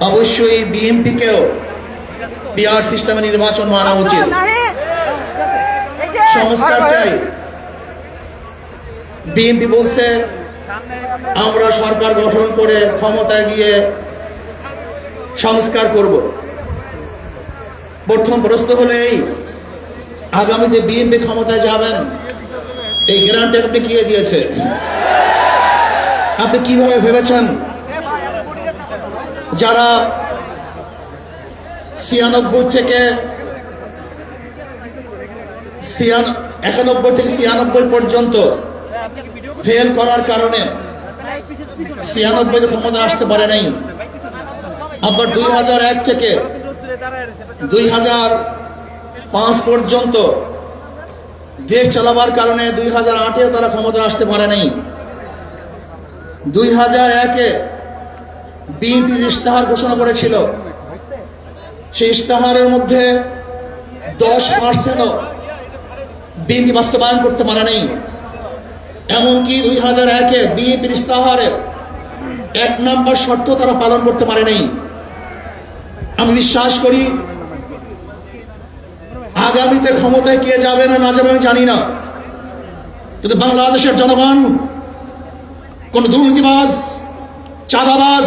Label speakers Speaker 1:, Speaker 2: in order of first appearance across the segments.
Speaker 1: অবশ্যই বিএনপিকেও বিআর সিস্টেমে নির্বাচন মানা উচিত। সংস্কার চাই। বিএনপি বলছে, আমরা সরকার গঠন করে ক্ষমতায় গিয়ে সংস্কার করব। প্রথম প্রশ্ন হলো এই, আগামীতে বিএনপি ক্ষমতায় যাবেন? এই গ্যারান্টি আপনি কে দিয়েছে? আপনি কীভাবে ভেবেছেন? যারা ছিয়ানব্বই থেকে একানব্বই থেকে ছিয়ানব্বই পর্যন্ত ফেল করার কারণে ছিয়ানব্বই ক্ষমতা আসতে পারে নাই। আবার দুই হাজার এক থেকে দুই হাজার পাঁচ পর্যন্ত দেশ চালাবার কারণে দুই হাজার আটেও তারা ক্ষমতা আসতে পারে নাই। দুই হাজার একে বিএনপি ইশতেহার ঘোষণা করেছিল, সেই ইশতেহারের মধ্যে দশ পার্সেন্টও বিএনপি বাস্তবায়ন করতে পারে নাই। এমনকি দুই হাজার একে বিএনপির ইশতেহারের এক নম্বর শর্ত তারা পালন করতে পারে নাই। আমি বিশ্বাস করি, আগামীতে ক্ষমতায় কে যাবে না না যাবে আমি জানি না। কিন্তু বাংলাদেশের জনগণ, কোন দুর্নীতিবাজ, চাঁদাবাজ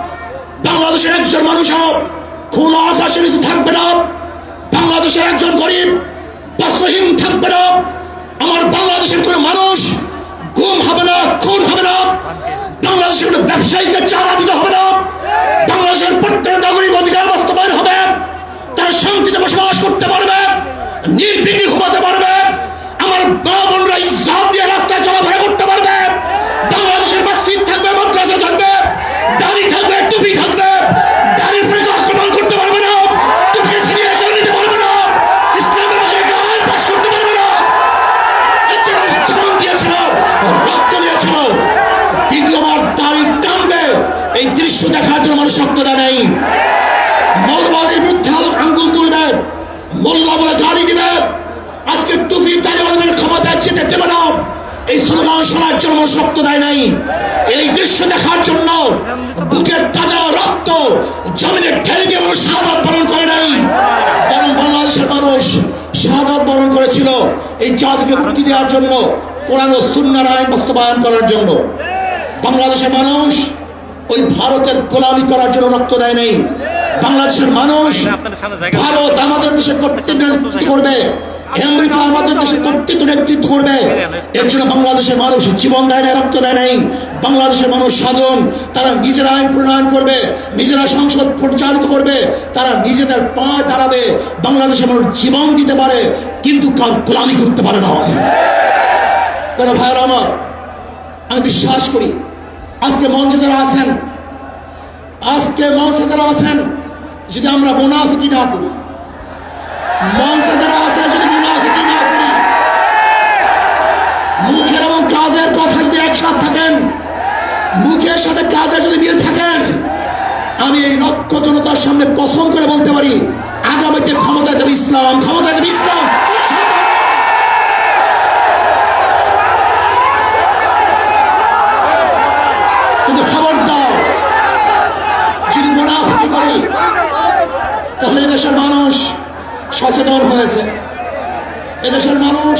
Speaker 1: বাংলাদেশের একজন মানুষ খোলা আকাশের নিচে থাকবে না। বাংলাদেশের একজন গরিব বস্ত্রহীন থাকবে না। আমার বাংলাদেশের কোনো মানুষ গুম হবে না, খুন হবে না। বাংলাদেশের কোনো ব্যবসায়ীকে চারা দিতে হবে না বাংলাদেশের প্রত্যেক নাগরিক অধিকার বাস্তবায়ন হবে তারা শান্তিতে বসবাস করতে পারবে নির্বিঘ্নে ঘুমাতে পারবে আমার মা বোনরা ইজ্জত দিয়ে রাস্তায় চলাফেরা করতে পারবে বাংলাদেশের মসজিদ থাকবে মাদ্রাসা থাকবে দাড়ি থাকবে টুপি থাকবে দাড়ির উপরে কেউ আক্রমণ করতে পারবে না টুপি ছিনিয়ে কেউ নিতে পারবে না ইসলামের বাইরে কেউ আইন পাস করতে পারবে না এর জন্য জীবন দিয়েছিল রক্ত দিয়েছিল দ্বিতীয়বার দাড়ি টানবে এই দৃশ্য দেখার জন্য মানুষ রক্ত দেয় নাই মৌলবাদের বিরুদ্ধে আঙ্গুল তুলবে মোল্লা বলে গাড়ি দিবে আজকে টুপি তালিবানের ক্ষমতায় যেতে দেবে না এই স্লোগান শোনার জন্য রক্ত দেয় নাই। এই দৃশ্য দেখার জন্য বুকের তাজা রক্ত জমিনে ঠেলে দিয়ে মানুষ শাহাদ বরণ করে নাই। বরং বাংলাদেশের মানুষ শাহাদ বরণ করেছিল এই জাতিকে মুক্তি দেওয়ার জন্য কোরআন ও সুন্নার আইন বাস্তবায়ন করার জন্য। বাংলাদেশের মানুষ ওই ভারতের গোলামি করার জন্য রক্ত দেয় নাই। বাংলাদেশের মানুষ ভারত আমাদের দেশে কর্তৃত্ব নেতৃত্ব আমেরিকা আমাদের দেশে কর্তৃত্ব নেতৃত্ব করবে এর জন্য বাংলাদেশের মানুষ জীবন দেয় না রক্ত দেয় নাই। বাংলাদেশের মানুষ সাধন তারা নিজেরা আইন প্রণয়ন করবে নিজেরা সংসদ পরিচালিত করবে তারা নিজেদের পা দাঁড়াবে। বাংলাদেশের মানুষ জীবন দিতে পারে কিন্তু কার গোলামি করতে পারে না। কেন ভাইয়ের আমার আমি বিশ্বাস করি আজকে মঞ্চে যারা আছেন আজকে মঞ্চে যারা আছেন যদি আমরা মুনাফিকি না করি মঞ্চে যারা কাজের কথা যদি একসাথে থাকেন, মুখের সাথে কাজের যদি মিল থাকেন আমি এই লক্ষ জনতার সামনে কসম করে বলতে পারি, আগামীতে ক্ষমতা যাবে ইসলাম ক্ষমতা যাবে ইসলাম। কিন্তু করি, তাহলে এদেশের মানুষ সচেতন হয়েছে। এদেশের মানুষ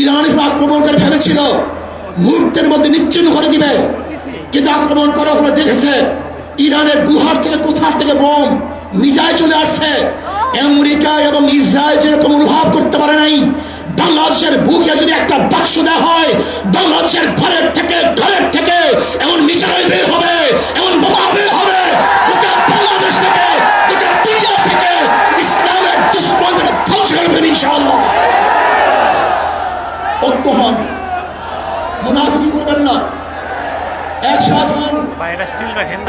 Speaker 1: ইরানের উপর আক্রমণ করে ফেলেছিল। মুহূর্তের মধ্যে নিশ্চিন্ন করে দিবে। কিন্তু আক্রমণ করার পরে দেখেছে, ইরানের গুহার থেকে কোথার থেকে বোম মিজাইল চলে আসছে। আমেরিকা এবং ইসরায়েল যেরকম অনুভব করতে পারে নাই, বাংলাদেশের বুকে যদি একটা বাক্স দেওয়া হয়, বাংলাদেশের ঘরের থেকে ঘরের থেকে এমন মিসাইল বের হবে, এমন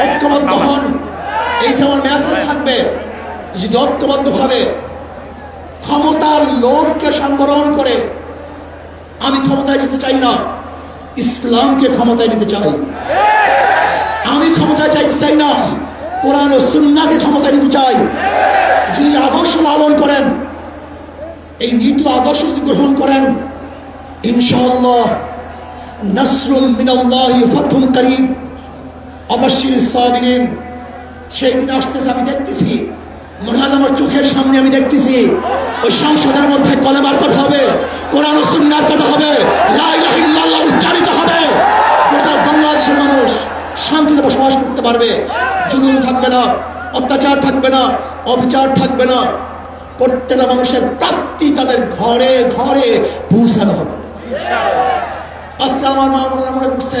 Speaker 1: ঐক্যবদ্ধ হন এইটা আমার মেসেজ থাকবে যদি ঐক্যবদ্ধ ভাবে ক্ষমতার লোভকে সংবরণ করে আমি ক্ষমতায় যেতে চাই না ইসলামকে ক্ষমতায় নিতে চাই। আমি ক্ষমতায় চাইতে চাই না কোরআন ও সুন্নাকে ক্ষমতায় নিতে চাই। যিনি আদর্শ লালন করেন এই নীতি আদর্শ যদি গ্রহণ করেন ইনশাআল্লাহ নসরুল মিনাল্লাহি ফাতহুন করিম সেই আসতেছে, আমি দেখতেছি। মনে চোখের সামনে আমি দেখতেছি। ওই মধ্যে কথা হবে, কোরআন কথা হবে বাংলাদেশের মানুষ শান্তিতে বসবাস করতে পারবে। জুলুম থাকবে না, অত্যাচার থাকবে না, অবিচার থাকবে না। প্রত্যেকটা মানুষের প্রাপ্তি তাদের ঘরে ঘরে পৌঁছানো হবে। আজকে আমার মা বোনেরা মনে করছে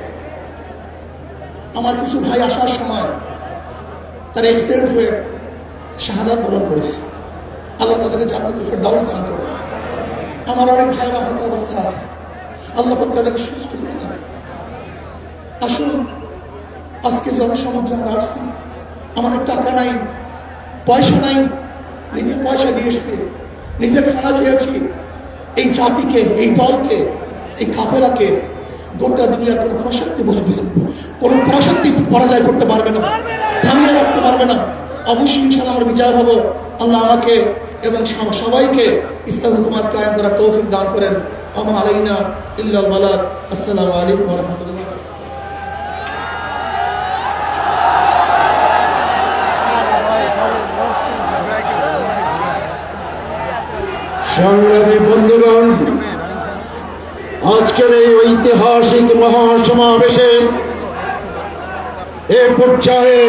Speaker 1: আমার কিছু ভাই আসার সময় তার অ্যাক্সিডেন্ট হয়ে শাহাদাত বরণ করেছে। আল্লাহ তাদেরকে জান্নাতুল ফেরদাউস দান করে আমার অনেক ভাইয়েরা হয়তো অবস্থা আছে। আল্লাহ তাদেরকে সুস্থ করে দেবে আসুন, আজকে জনসমুদ্রে আমরা আসছি। আমাদের টাকা নাই, পয়সা নাই, নিজের পয়সা দিয়ে এসছি। নিজের খানা খেয়েছি। এই জাতিকে, এই দলকে, এই কাফেরাকে গোটা দুনিয়ার কোনো প্রশক্তি কোনো প্রশক্তি পরাজয় করতে পারবে না, থামিয়ে রাখতে পারবে না। অবশ্যই ইনশাল্লাহ আমরা বিচার হব। আল্লাহ আমাকে এবং সবাইকে ইসলাম হুকুমাত কায়েম করার তৌফিক দান করেন। আমা আলাইনা ইল্লাল বালাদ আসসালামু আলাইকুম রাহমাতুল্লাহ
Speaker 2: সংগ্রামী আজকের এই ঐতিহাসিক মহাসমাবেশে এ পর্যায়ে